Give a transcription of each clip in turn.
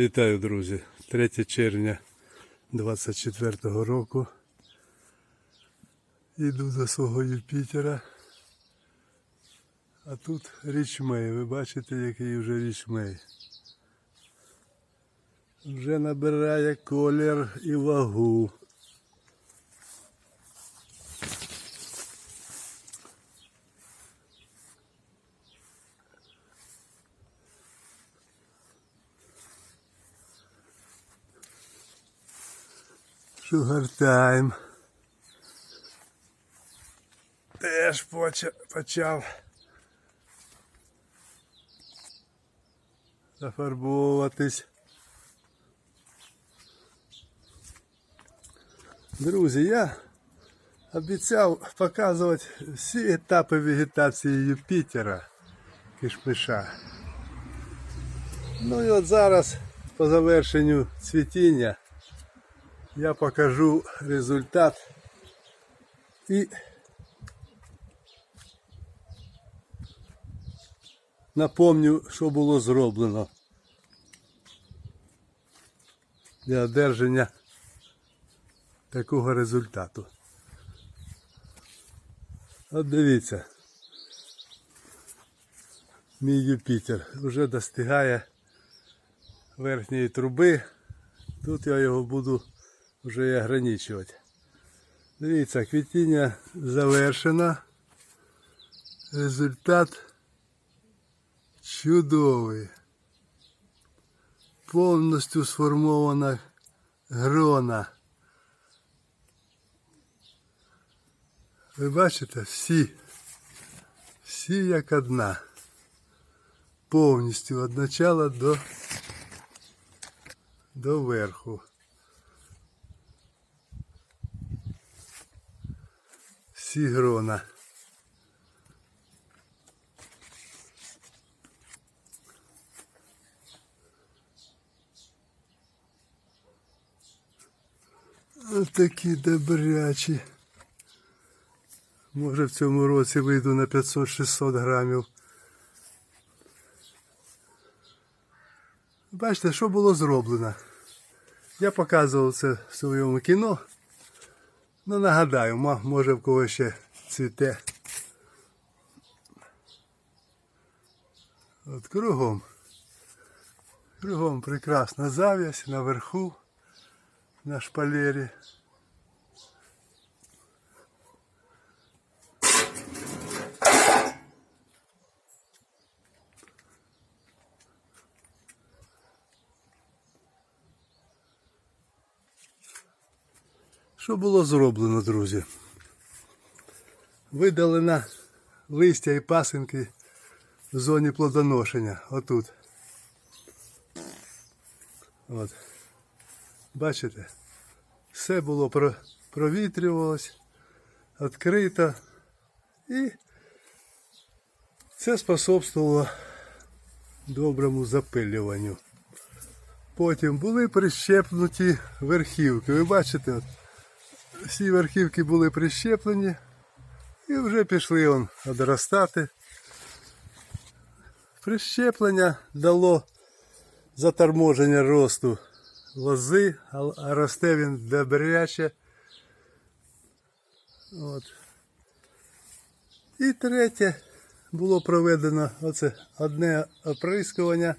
Вітаю, друзі! 3 червня 24 року. Іду до свого Юпітера. А тут річмей. Ви бачите, який вже річмей. Вже набирає колір і вагу. Sugar Time. Теж почав зафарбовуватись. Друзі, я обіцяв показувати всі етапи вегетації Юпітера кишмиша. Ну і от зараз по завершенню цвітіння я покажу результат і напомню, що було зроблено для одержання такого результату. От дивіться, мій Юпітер вже достигає верхньої труби. Тут я його буду вже і ограничувати. Дивіться, квітіння завершено. Результат чудовий. Повністю сформована грона. Ви бачите, всі, всі як одна. Повністю від начала до, до верху. Всі грона. Отакі добрячі. Може в цьому році вийду на 500-600 грамів. Бачите, що було зроблено. Я показував це в своєму кіно. Ну нагадаю, може в когось ще цвіте. От кругом. Кругом прекрасна зав'язь наверху на шпалері. Що було зроблено, друзі? Видалена листя і пасинки в зоні плодоношення. Отут. От. Бачите? Все було про- провітрювалось, відкрито. І це способствувало доброму запилюванню. Потім були прищепнуті верхівки. Ви бачите, от, всі верхівки були прищеплені і вже пішли он одростати. Прищеплення дало заторможення росту лози, а росте він добряче. От. І третє було проведено оце одне оприскування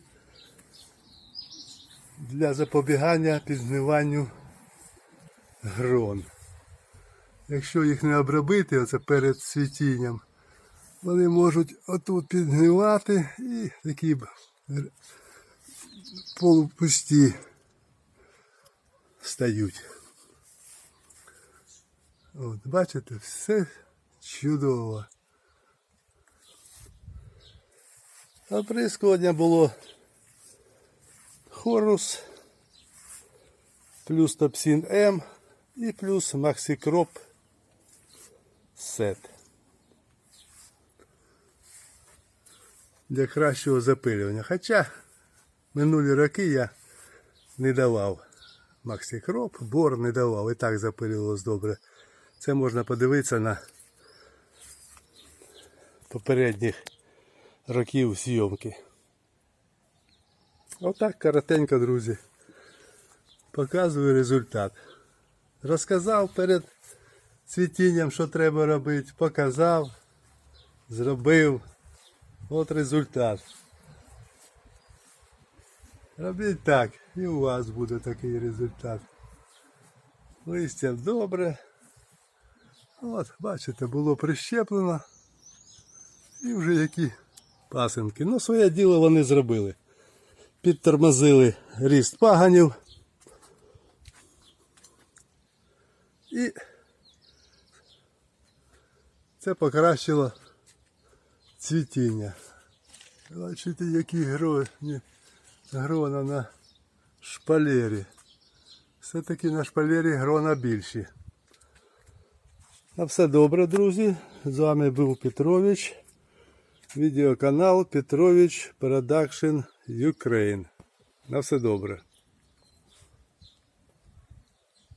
для запобігання підгниванню грон. Якщо їх не обробити оце перед цвітінням, вони можуть отут підгнивати і такі полупусті стають. От, бачите, все чудово. Оприскування було хорус, плюс топсин М і плюс максикроп сет. Для кращого запилювання. Хоча минулі роки я не давав максикроп, бор не давав, і так запилювалось добре. Це можна подивитися на попередніх років зйомки. Отак коротенько, друзі. Показую результат. Розказав перед цвітінням, що треба робити. Показав, зробив. От результат. Робіть так, і у вас буде такий результат. Листя добре. От, бачите, було прищеплено. І вже які пасинки. Ну, своє діло вони зробили. Підтормозили ріст паганів. І це покращило цвітіння. Бачите, які гроні, грона на шпалері. Все-таки на шпалері грона більші. На все добре, друзі. З вами був Петрович. Відеоканал Петрович Продакшн Ukraine. На все добре.